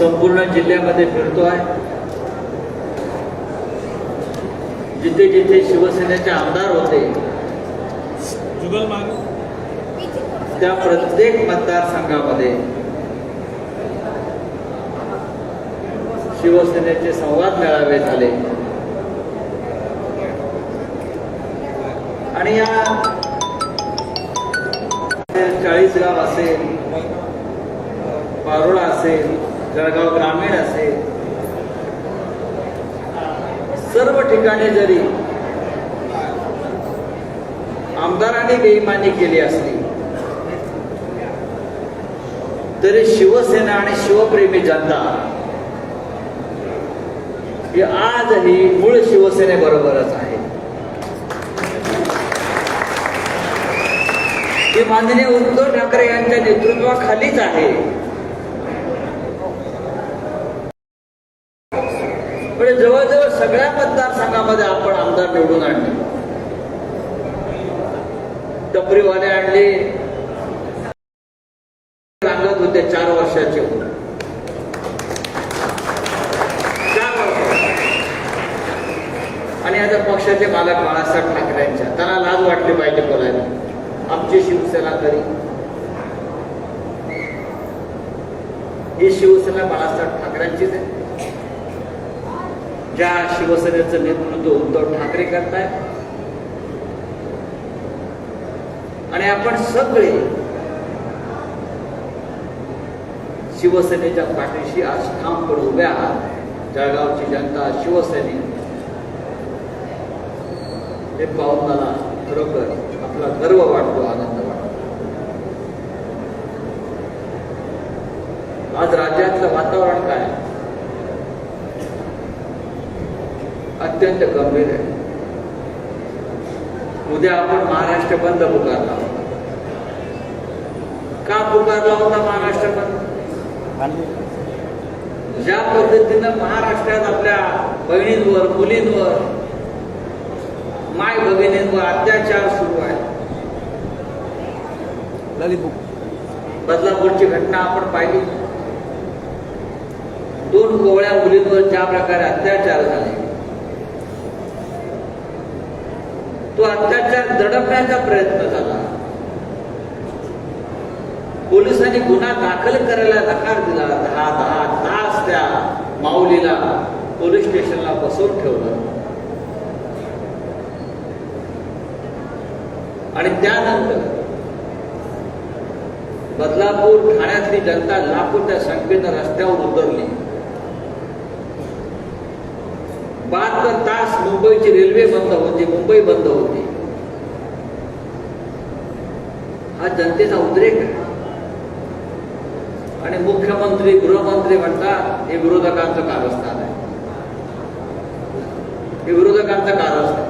संपूर्ण जिल्ह्यामध्ये फिरतोय जिथे जिथे शिवसेनेचे आमदार होते त्या प्रत्येक मतदारसंघामध्ये शिवसेनेचे संवाद मेळावे झाले. आणि या चाळीसगाव असेल पारोळा असेल जळगाव ग्रामीण असेल सर्व ठिकाणी जरी आमदारांनी बेईमानी केली असली तरी शिवसेना आणि शिवप्रेमी जनता ही आजही मूळ शिवसेनेबरोबरच आहे. ही माननीय उद्धव ठाकरे यांच्या नेतृत्वाखालीच आहे म्हणजे जवळजवळ सगळ्या मतदारसंघामध्ये आपण आमदार निवडून आणले टपरीवाले आणले रांगत होते चार वर्षाचे चार वर्ष आणि आता पक्षाचे मालक बाळासाहेब ठाकरेंच्या त्यांना लाज वाटले पाहिजे बोलायला आमची शिवसेना तरी. ही शिवसेना बाळासाहेब ठाकरेंचीच आहे. ज्या शिवसेनेचं नेतृत्व उद्धव ठाकरे करतायत आणि आपण सगळे शिवसेनेच्या पाठीशी आज ठामपणे उभ्या आहात. जळगावची जनता शिवसेने हे पाहून मला गर्व वाटतो आनंद वाटतो. आज राज्यातलं वातावरण काय? अत्यंत गंभीर आहे. उद्या आपण महाराष्ट्र बंद पुकारला होता का पुकारला होता महाराष्ट्र बंद? ज्या पद्धतीनं महाराष्ट्रात आपल्या बहिणींवर मुलींवर माय भगिनींवर अत्याचार सुरू आहे ललित बुक. बदलापूरची घटना आपण पाहिली. दोन कोवळ्या मुलींवर ज्या प्रकारे अत्याचार झाले. तो अत्याचार दडपण्याचा प्रयत्न झाला. पोलिसांनी गुन्हा दाखल करायला नकार दिला. दहा दहा तास त्या माऊलीला पोलीस स्टेशनला बसवून ठेवलं. आणि त्यानंतर बदलापूर ठाण्यातली जनता लाखोच्या संख्येनं रस्त्यावर उतरली. बहात्तर तास मुंबईची रेल्वे बंद होती मुंबई बंद होती. हा जनतेचा उद्रेक आहे. आणि मुख्यमंत्री गृहमंत्री म्हणतात हे विरोधकांचं कारस्थान आहे. हे विरोधकांचं कारस्थान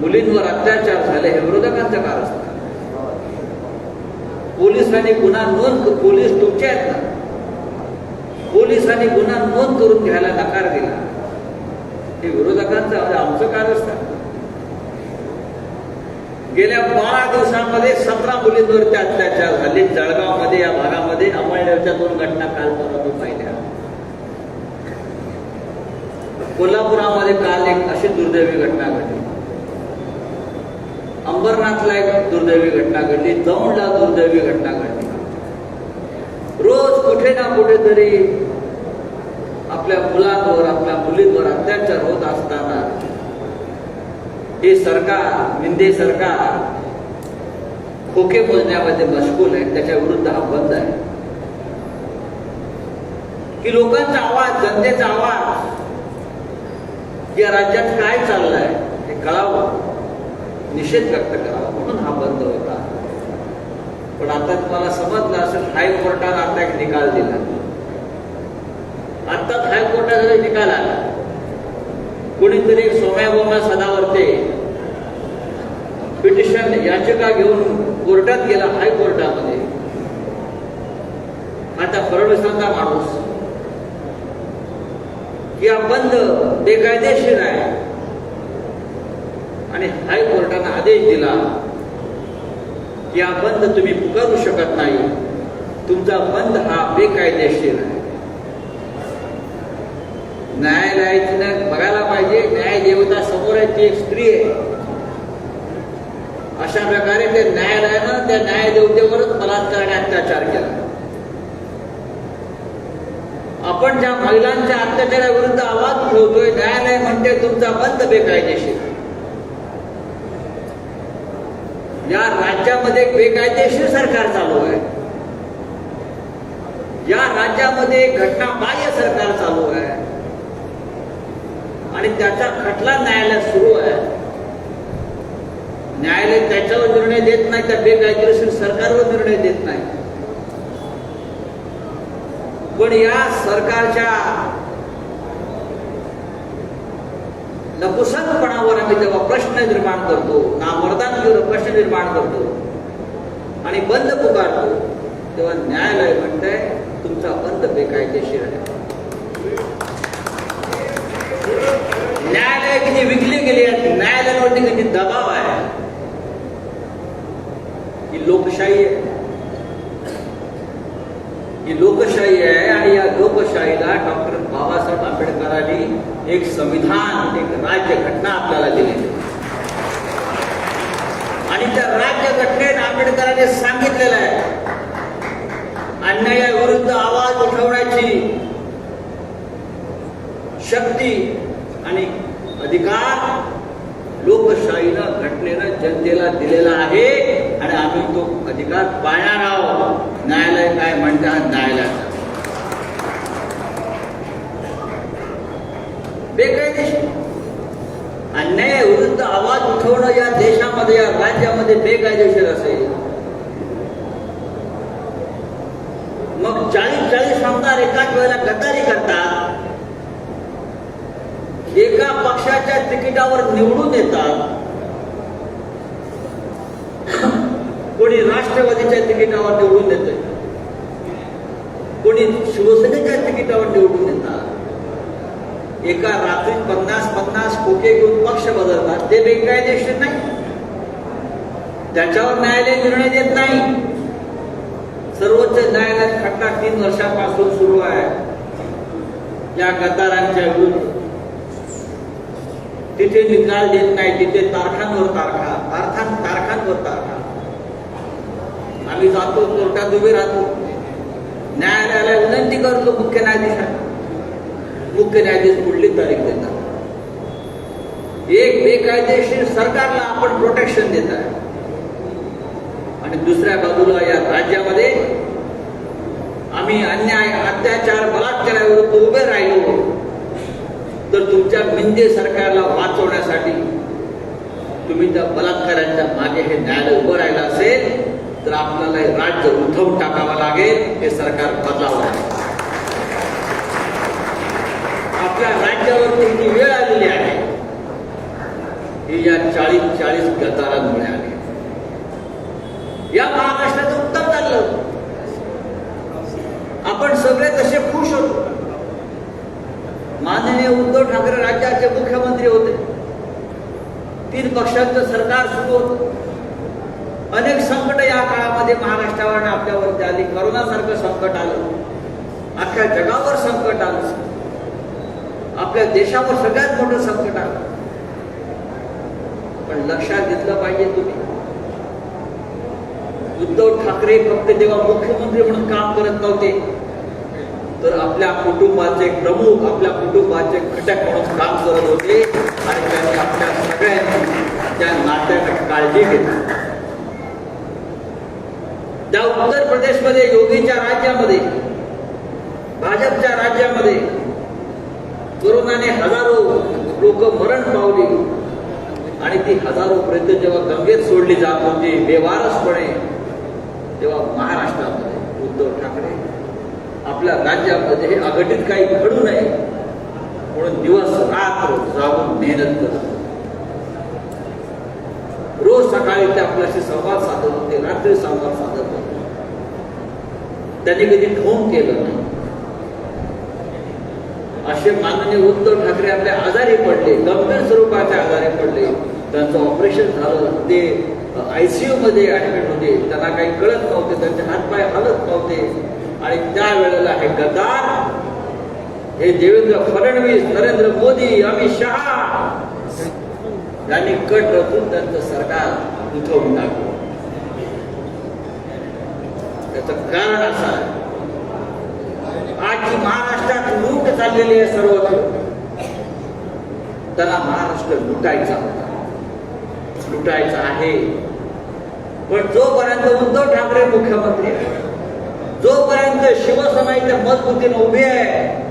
मुलींवर अत्याचार झाले हे विरोधकांचं कारस्थान पोलिसांनी गुन्हा नोंद पोलीस तुमचे आहेत ना? पोलिसांनी गुन्हा नोंद करून घ्यायला नकार दिला. हे विरोधकांचं म्हणजे आमचं कारस्थान गेल्या बारा दिवसांमध्ये सतरा मुलींवरती अत्याचार झाले जळगावमध्ये या भागामध्ये अमळनेरच्या दोन घटना काल परवा पाहिल्या. कोल्हापुरामध्ये काल एक अशी दुर्दैवी घटना घडली. अंबरनाथला एक दुर्दैवी घटना घडली दौंडला दुर्दैवी घटना घडली. रोज कुठे ना कुठेतरी आपल्या मुलांवर आपल्या मुलींवर अत्याचार होत असताना हे सरकार निंदे सरकार खोके मोजण्यामध्ये मशगूल आहे त्याच्या विरुद्ध हा बंद आहे. की लोकांचा आवाज जनतेचा आवाज या राज्यात काय चाललंय हे कळावं. निषेध व्यक्त करावा म्हणून हा बंद होता. पण आता तुम्हाला समजलं असेल हायकोर्टानं आता एक निकाल दिला. आत्ताच हायकोर्टाचा निकाल आला. कोणीतरी एक सोम्या सदावरते पिटिशन याचिका घेऊन कोर्टात गेला हायकोर्टामध्ये आता फडणवीसांचा माणूस. या बंद बेकायदेशीर आहे. आणि हायकोर्टानं आदेश दिला की हा बंद तुम्ही पुकारू शकत नाही. तुमचा बंद हा बेकायदेशीर आहे. न्यायालयाची बघायला पाहिजे न्याय देवता समोर आहे ती एक स्त्री आहे. अशा प्रकारे ते न्यायालयानं त्या न्यायदेवतेवरच बलात्कार आणि अत्याचार केला. आपण ज्या महिलांच्या अत्याचाराविरुद्ध आवाज उठवतोय न्यायालय म्हणते तुमचा बंद बेकायदेशीर या राज्यामध्ये बेकायदेशीर सरकार चालू आहे. या राज्यामध्ये घटनाबाह्य सरकार चालू आहे. आणि त्याचा खटला न्यायालयात सुरू आहे. न्यायालय त्याच्यावर निर्णय देत नाही त्या बेकायदेशीर सरकारवर निर्णय देत नाही. पण या सरकारच्या नपुसकपणावर आम्ही जेव्हा प्रश्न निर्माण करतो नामर्दांवर प्रश्न निर्माण करतो. आणि बंद पुकारतो. तेव्हा न्यायालय म्हणतंय तुमचा बंद बेकायदेशीर आहे. न्यायालय किती विकली गेली आहेत न्यायालयावरती किती दबाव आहे. ही लोकशाही आहे. ही लोकशाही आहे आणि या लोकशाहीला डॉक्टर बाबासाहेब आंबेडकरांनी एक संविधान एक राज्य घटना आपल्याला दिली. आणि त्या राज्य घटनेत आंबेडकरांनी सांगितलेलं आहे अन्यायाविरुद्ध आवाज उठवण्याची शक्ती आणि अधिकार लोकशाहीनं घटनेनं जनतेला दिलेला आहे आणि आम्ही तो अधिकार पाळणार आहोत. न्यायालय काय म्हणतात? न्यायालयाचा. बेकायदेशीर. अन्यायाविरुद्ध आवाज उठवणं या देशामध्ये या राज्यामध्ये बेकायदेशीर असेल. मग चाळीस चाळीस आमदार एकाच वेळेला गद्दारी करतात. एका पक्षाच्या तिकिटावर निवडून येतात. कोणी राष्ट्रवादीच्या तिकिटावर निवडून येते कोणी शिवसेनेच्या तिकिटावर निवडून येतात. एका रात्रीत पन्नास पन्नास खोके घेऊन पक्ष बदलतात. ते बेकायदेशीर नाही त्याच्यावर न्यायालय निर्णय देत नाही. सर्वोच्च न्यायालयात खटला तीन वर्षापासून सुरू आहे. या गद्दारांच्या विरुद्ध. तिथे निकाल देत नाही. तिथे तारखांवर तारखा तारखां तारखांवर तारखा. आम्ही जातो कोर्टात उभे राहतो. न्यायालयाला विनंती करतो मुख्य न्यायाधीशांना. मुख्य न्यायाधीश पुढली तारीख देतात. एक बेकायदेशीर सरकारला आपण प्रोटेक्शन देत आहे आणि दुसऱ्या बाजूला या राज्यामध्ये आम्ही अन्याय अत्याचार बलात्काराविरुद्ध उभे राहिलो. तर तुमच्या मिंदे सरकारला वाचवण्यासाठी तुम्ही त्या बलात्कारांच्या मागे हे न्यायालय उभं राहिलं असेल तर आपल्याला हे राज्य उठवून टाकावं लागेल हे सरकार बदलावं लागेल. राज्यावर राज्यावरती वेळ आलेली आहे? ही या चाळीस चाळीस गद्दारांमुळे आली. या महाराष्ट्राचं उत्तर चाललं आपण सगळे तसे खुश होतो. माननीय उद्धव ठाकरे राज्याचे मुख्यमंत्री होते. तीन पक्षांचं सरकार सुरू होत. अनेक संकट या काळामध्ये महाराष्ट्रावर आपल्यावरती आली. करोनासारखं संकट आलं. अख्ख्या जगावर संकट आलं. आपल्या देशावर सगळ्यात मोठं संकट आलं पण लक्षात घेतलं पाहिजे तुम्ही. उद्धव ठाकरे फक्त जेव्हा मुख्यमंत्री म्हणून काम करत नव्हते तर आपल्या कुटुंबाचे प्रमुख आपल्या कुटुंबाचे घटक म्हणून काम करत होते आणि त्यांनी आपल्या सगळ्यांनी त्या नात्याची काळजी घेतली. त्या उत्तर प्रदेशमध्ये योगीच्या राज्यामध्ये भाजपच्या राज्यामध्ये कोरोनाने हजारो लोक मरण पावली. आणि ती हजारो पर्यंत जेव्हा गंगेत सोडली जात होती बेवारसपणे तेव्हा महाराष्ट्रामध्ये उद्धव ठाकरे आपल्या राज्यामध्ये हे अघटित काही घडू नये म्हणून दिवस रात्र जाऊन मेहनत करत रोज सकाळी ते आपल्याशी संवाद साधत होते रात्री संवाद साधत होते. त्यांनी कधी ढोंग केलं नाही. असे माननीय उद्धव ठाकरे आपल्या आजारी पडले गंभीर स्वरूपाचे आजारी पडले. त्यांचं ऑपरेशन झालं ते आयसीयू मध्ये ऍडमिट होते. त्यांना काही कळत नव्हते त्यांचे हातपाय हलत नव्हते. आणि त्यावेळेला हे गदार हे देवेंद्र फडणवीस नरेंद्र मोदी अमित शहा यांनी कट रचून त्यांचं सरकार उठवून टाकलं. त्याच कारण असं आहे. आज चाललेली आहे सर्वत्र त्याला महाराष्ट्र लुटायचा होता. लुटायचा आहे. पण जोपर्यंत उद्धव ठाकरे मुख्यमंत्री आहे, जोपर्यंत शिवसेना इथे मजबूतीने उभी आहे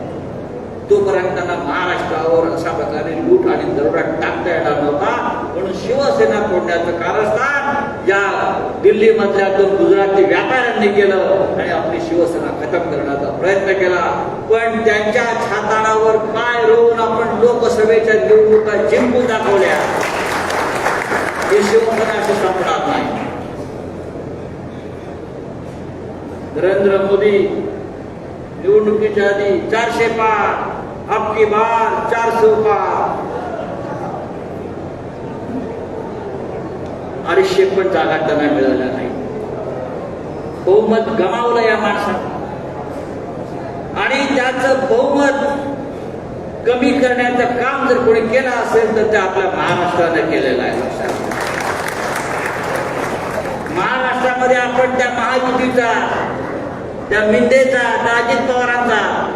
तोपर्यंत त्यांना महाराष्ट्रावर अशा प्रकारे लूट आणि दरोडा टाकता येणार नव्हता. म्हणून शिवसेना फोडण्याचं कारस्थान या दिल्ली मधल्या दोन गुजराती व्यापाऱ्यांनी केलं आणि आपली शिवसेना खतम करण्याचा प्रयत्न केला. पण त्यांच्या छाताडावर पाय रोवून आपण लोकसभेच्या निवडणुका जिंकून दाखवल्या. हे शिवसेना अशी संपणार नाही. नरेंद्र मोदी निवडणुकीच्या आधी चारशे पार आपकी बार चारशे पार. अडीचशे पण जागा त्यांना मिळाल्या नाही. बहुमत गमावलं या माणसानं. आणि त्याच बहुमत कमी करण्याचं काम जर कोणी केलं असेल तर ते आपल्या महाराष्ट्रानं केलेलं आहे. लक्षात महाराष्ट्रामध्ये आपण त्या महायुतीचा त्या मिंदेचा त्या अजित पवारांचा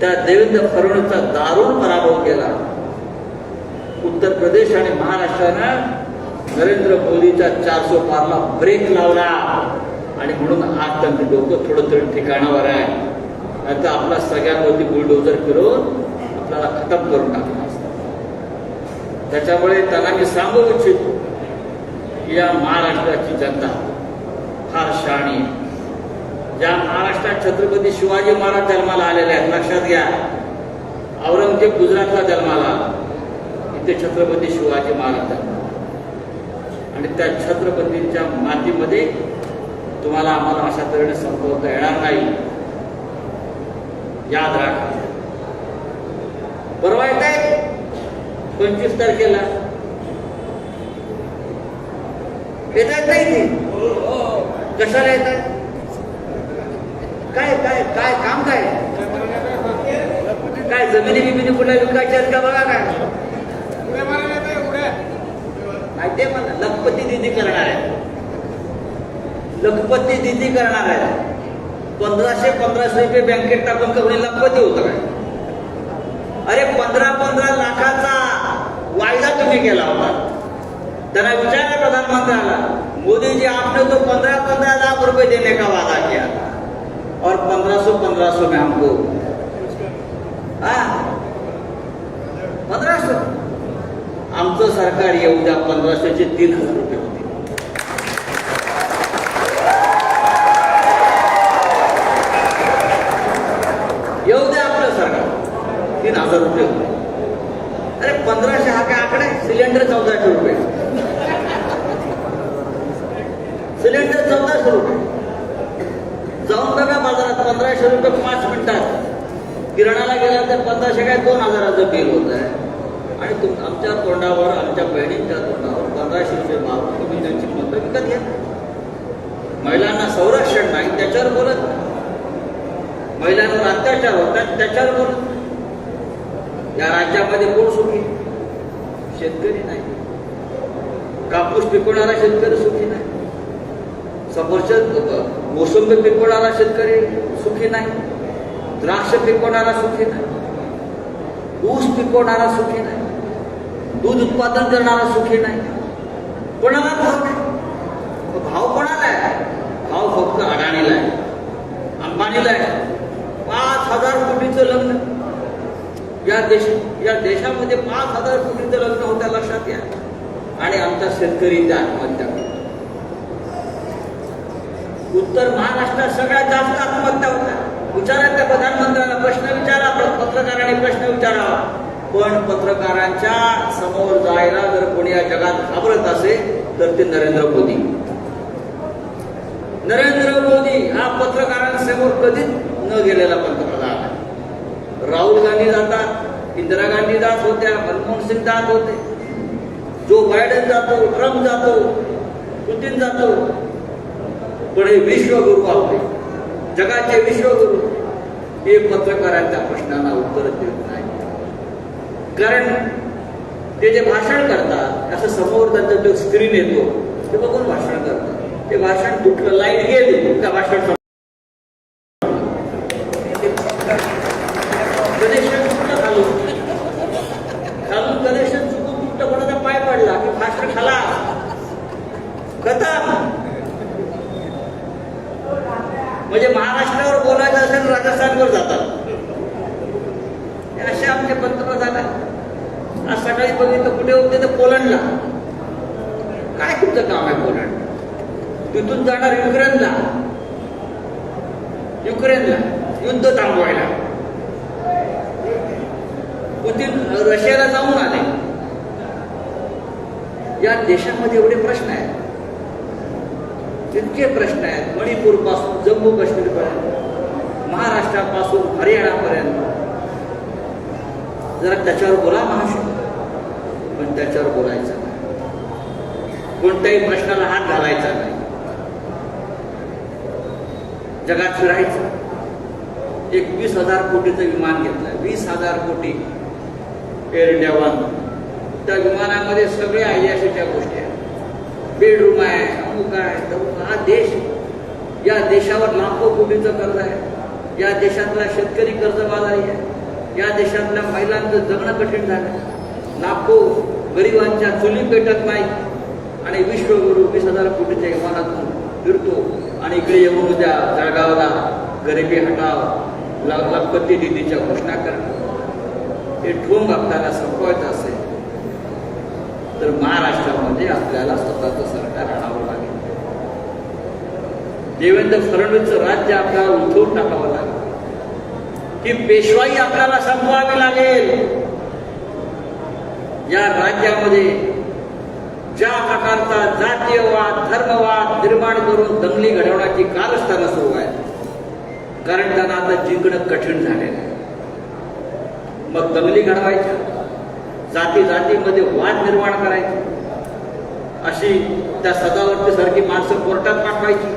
त्या देवेंद्र फडणवीसचा दारुण पराभव केला. उत्तर प्रदेश आणि महाराष्ट्रानं नरेंद्र मोदीच्या चारसो पारला ब्रेक लावला. आणि म्हणून आज त्यांचं डोकं थोडं तरी ठिकाणावर आहे. आता आपला सगळ्यांवरती बुलडोजर फिरून आपल्याला खतम करून टाकला असतं त्याच्यामुळे त्यांना मी सांगू इच्छितो की या महाराष्ट्राची जनता फार शहाणी ज्या महाराष्ट्रात छत्रपती शिवाजी महाराज जन्माला आलेले आहेत लक्षात घ्या. औरंगजेब गुजरातला जन्माला इथे छत्रपती शिवाजी महाराज जन्माला आणि त्या छत्रपतींच्या मातीमध्ये तुम्हाला आम्हाला अशा तऱ्हेने संपवता येणार नाही. याद राखा. परवा येत आहे? पंचवीस तारखेला. येत आहेत नाही ते? कशाला येत आहे काय काय काय काम काय? काय जमिनी बिमिनी कुठल्या विकायच्या आहेत का बघा काय? नाही ते मला? लखपती दिदी करणार आहे. लखपती दिदी करणार आहे. पंधराशे पंधराशे रुपये बँकेत टाकून का कोणी लखपती होतं काय अरे पंधरा पंधरा लाखाचा वायदा तुम्ही केला होता. त्यांना विचारा प्रधानमंत्र्याला. मोदीजी आपने तो पंद्रह पंद्रह लाख रुपए देने का वादा किया और पंद्रह सौ पंद्रह सौ में हमको पंद्रह सौ आमचं सरकार येऊ द्या पंधराशेचे तीन हजार रुपये होते. येऊ द्या आपलं सरकार. तीन हजार रुपये होते. अरे पंधराशे हा काय आकडा सिलेंडर चौदाशे रुपये. सिलेंडर चौदाशे रुपये. जाऊन बघा बाजारात पंधराशे रुपये पाच मिनिटात. किराणाला गेला तर पंधराशे काय? दोन हजाराचं बिल होत आहे आमच्या तोंडावर आमच्या बहिणींच्या तोंडावर पंधराशे रुपये मारून तुम्ही त्यांची मतं विकत घ्या. महिलांना संरक्षण नाही त्याच्यावर बोलत महिलांवर अत्याचार होतात त्याच्यावर बोलत या राज्यामध्ये कोण सुखी? शेतकरी नाही. कापूस पिकवणारा शेतकरी सुखी नाही. सफरचंद मोसंबी पिकवणारा शेतकरी सुखी नाही. द्राक्ष पिकवणारा सुखी नाही. ऊस पिकवणारा सुखी नाही. दूध उत्पादन करणारा सुखी नाही. कोणाला भाव नाही. भाव कोणाला आहे? भाव फक्त अडाणीला आहे. अंबानीला आहे. पाच हजार कोटीचं लग्न. या देश या देशामध्ये पाच हजार कोटीचं लग्न होत्या लक्षात या आणि आमचा शेतकरी त्या आत्महत्या करतो उत्तर महाराष्ट्रात सगळ्यात जास्त आत्महत्या होत्या. विचारा त्या प्रधानमंत्र्यांना प्रश्न विचारा पत्रकारांनी प्रश्न विचारावा. पण पत्रकारांच्या समोर जायला जर कोणी या जगात घाबरत असेल तर ते नरेंद्र मोदी. नरेंद्र मोदी हा पत्रकारांसमोर कधीच न गेलेला पंतप्रधान आहे. राहुल गांधी जातात इंदिरा गांधी जात होत्या मनमोहन सिंग जात होते. जो बायडन जातो ट्रम्प जातो पुतीन जातो पण हे विश्वगुरु आपले जगाचे विश्वगुरु. हे पत्रकारांच्या प्रश्नांना उत्तर देतो कारण ते जे भाषण करतात असं समोर त्यांचा जो स्क्रीन येतो ते बघून भाषण करतात. ते भाषण कुठलं लाइट गेली का भाषण संपलं. कनेक्शन कुठलं खालून खालून कनेक्शन चुकून कुठं कोणाचा पाय पडला की भाषण खाला खतम म्हणजे महाराष्ट्रावर बोलायचं असेल राजस्थानवर जातात हे असे आमचे पंतप्रधान आहेत आज सकाळी बघितलं कुठे होते तर पोलंडला काय तुमचं काम आहे पोलंड तिथून जाणार युक्रेनला युक्रेनला युद्ध थांबवायला. पुतीन रशियाला जाऊन आले. या देशामध्ये एवढे प्रश्न आहेत. इतके प्रश्न आहेत. मणिपूरपासून जम्मू काश्मीर पर्यंत महाराष्ट्रापासून हरियाणापर्यंत. जरा त्याच्यावर बोला महाशय. पण त्याच्यावर बोलायचं नाही. कोणत्याही प्रश्नाला हात घालायचा नाही. जगात फिरायचं. एक वीस हजार कोटीचं विमान घेतलं. वीस हजार कोटी एअर इंडिया वन त्या विमानामध्ये सगळे ऐतिहासिकच्या गोष्टी आहेत. बेडरूम आहे अमुक आहे तमुक हा देश या देशावर लाखो कोटीचं कर्ज आहे. या देशातला शेतकरी कर्जबाजारी आहे. या देशातल्या महिलांचं जगणं कठीण झालं. लाखो गरिबांच्या चुली पेटत नाही आणि विश्वगुरु वीस हजार कोटीच्या विमानातून फिरतो. आणि इकडे येऊन उद्या जळगावला गरिबी हटाव लखपती निधीच्या घोषणा करणं हे ठोंग आपल्याला संपवायचं असेल तर महाराष्ट्रामध्ये आपल्याला स्वतःचं सरकार आणावं लागेल. देवेंद्र फडणवीसचं राज्य आपल्याला उठवून टाकावं लागेल. ही पेशवाई आपल्याला संपवावी लागेल. या राज्यामध्ये ज्या प्रकारचा जातीयवाद धर्मवाद निर्माण करून दंगली घडवण्याची कारस्थानं सुरू आहे कारण त्यांना आता जिंकणं कठीण झालेलं आहे. मग दंगली घडवायच्या जाती जातीमध्ये वाद निर्माण करायचे अशी त्या सदावर्ती सारखी माणसं कोर्टात पाठवायची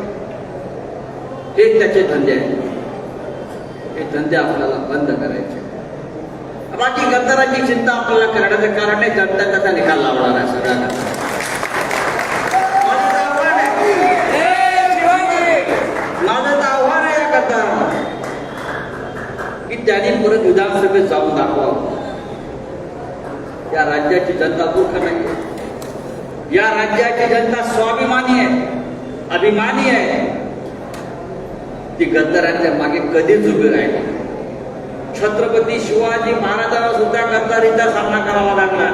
हे त्याचे धंदे आहेत. हे धंदे आपल्याला बंद करायचे. बाकी गद्दाराची चिंता आपल्याला करण्याचं कारण नाही जनता त्याचा निकाल लावणार आहे सगळ्यांना माझं तर आव्हान आहे. माझं तर आव्हान आहे या गद्दारांना की त्यांनी परत विधानसभेत जाऊन दाखवावं या राज्याची जनता मूर्ख नाही. या राज्याची जनता स्वाभिमानी आहे अभिमानी आहे. ती गद्दारांच्या मागे कधीच उभी राहिली छत्रपती शिवाजी महाराजांना सुद्धा गद्दारीचा सामना करावा लागला.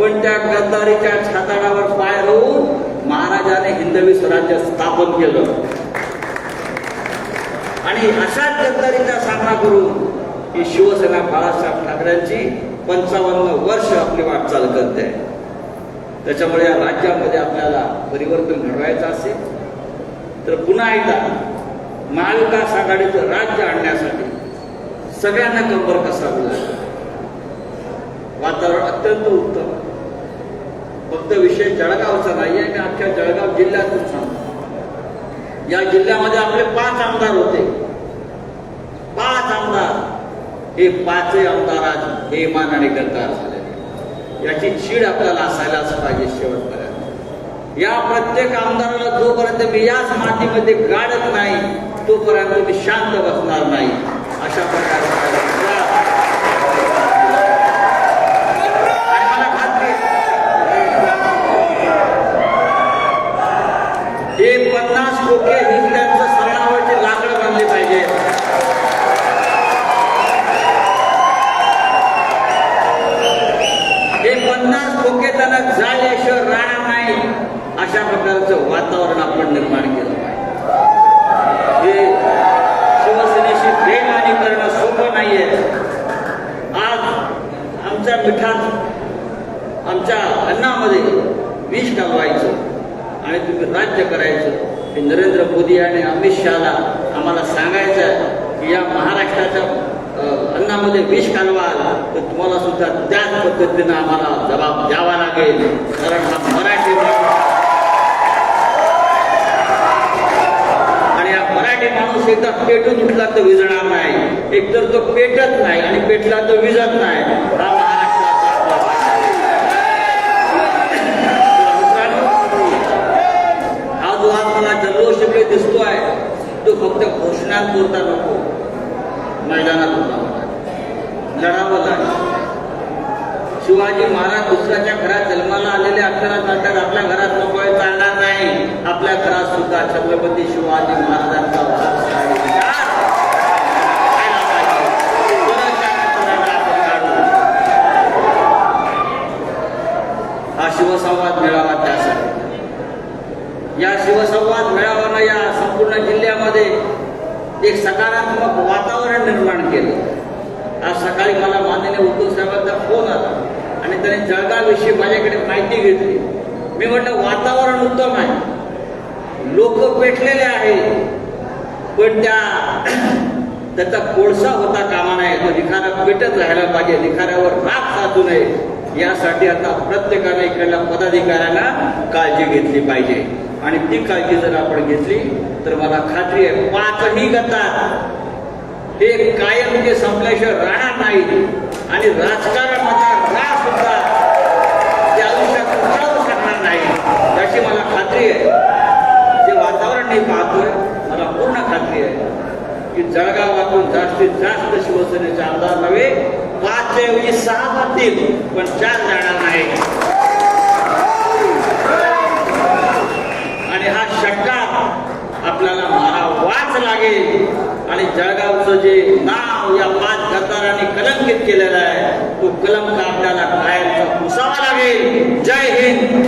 पण त्या गद्दारीच्या छाताडावर पाय राहून महाराजाने हिंदवी स्वराज्य स्थापन केलं. आणि अशाच गद्दारीचा सामना करून ही शिवसेना बाळासाहेब ठाकरेंची पंचावन्न वर्ष आपली वाटचाल करते. त्याच्यामुळे या राज्यामध्ये आपल्याला परिवर्तन घडवायचं असेल. तर पुन्हा एकदा महाविकास आघाडीचं राज्य आणण्यासाठी सगळ्यांना कंबर कसावी लागेल. वातावरण अत्यंत उत्तम. फक्त विषय जळगावचा नाही आहे मी अख्ख्या जळगाव जिल्ह्यातून सांगतो. या जिल्ह्यामध्ये आपले पाच आमदार होते. पाच आमदार. हे पाचही आमदार आज बेमान आणि गद्दार झालेले याची चीड आपल्याला असायलाच पाहिजे शेवटपर्यंत. या प्रत्येक आमदाराला जोपर्यंत मी याच मातीमध्ये गाडत नाही तोपर्यंत मी शांत बसणार नाही. अशा प्रकारे माझा विश्वास. आणि मला खात्री आहे, हे पन्नास खोके ही त्यांचं सरणावरचे लाकडं बांधले पाहिजे. हे पन्नास खोके त्यांना झाल्याशिवाय राहणार नाही अशा प्रकारचं वातावरण आपण निर्माण केलं पाहिजे. हे शिवसेनेशी बेमानी करणं सोपं नाहीये. आज आमच्या मिठात आमच्या अन्नामध्ये विष घालवायचं आणि तुम्ही राज्य करायचं. की नरेंद्र मोदी आणि अमित शहाला आम्हाला सांगायचं आहे की या महाराष्ट्राच्या अन्नामध्ये विष घालवाल तर तुम्हाला सुद्धा त्याच पद्धतीनं आम्हाला जबाब द्यावा लागेल. कारण हा मराठी आणि हा मराठी माणूस एकदा पेटून उठला तर विजणार नाही. एकतर तो पेटत नाही आणि पेटला तर विजत नाही. हा महाराष्ट्राचा आपला भाग आहे. फक्त घोषणात नको. मैदानात उतरावं लढावं लागेल. शिवाजी महाराज दुसऱ्याच्या घरात जन्माला आलेले आपल्याला सांगतात आपल्या घरात नको आहे चालणार नाही. आपल्या घरात सुद्धा छत्रपती शिवाजी महाराजांचा वारसा आहे. विचार व्हायला पाहिजे. कोणाच्या हाताला आपण काढू. हा शिवसंवाद मेळावा त्यासाठी या शिवसंवाद मेळाव्यानं या संपूर्ण जिल्ह्यामध्ये एक सकारात्मक वातावरण निर्माण केलं. आज सकाळी मला माननीय उद्धव साहेबांचा फोन आला आणि त्याने जळगावविषयी माझ्याकडे माहिती घेतली. मी म्हटलं वातावरण उत्तम आहे. लोक पेटलेले आहेत पण त्या त्याचा कोळसा होता कामा नये. तो निखारा पेटत राहायला पाहिजे. निखाऱ्यावर राग साधू नये. यासाठी आता प्रत्येकाने इकडल्या पदाधिकाऱ्यांना काळजी घेतली पाहिजे. आणि ती काळजी जर आपण घेतली तर मला खात्री आहे पाचही गटात हे कायम जे संपल्याशिवाय राहणार नाही. आणि राजकारणामध्ये राग सुद्धा ते आयुष्यात उतरवू शकणार नाही. याची मला खात्री आहे. जे वातावरण मी पाहतोय मला पूर्ण खात्री आहे की जळगावातून जास्तीत जास्त शिवसेनेचे आमदार नव्हे मागच्या सहा जातील पण चार जाणार नाही. आणि हा षटकार आपल्याला मारावाच लागेल. आणि जळगावचं जे नाव या पाच गद्दारांनी कलंकित केलेलं आहे तो कलंक आपल्याला कायमचा पुसावा लागेल. जय हिंद.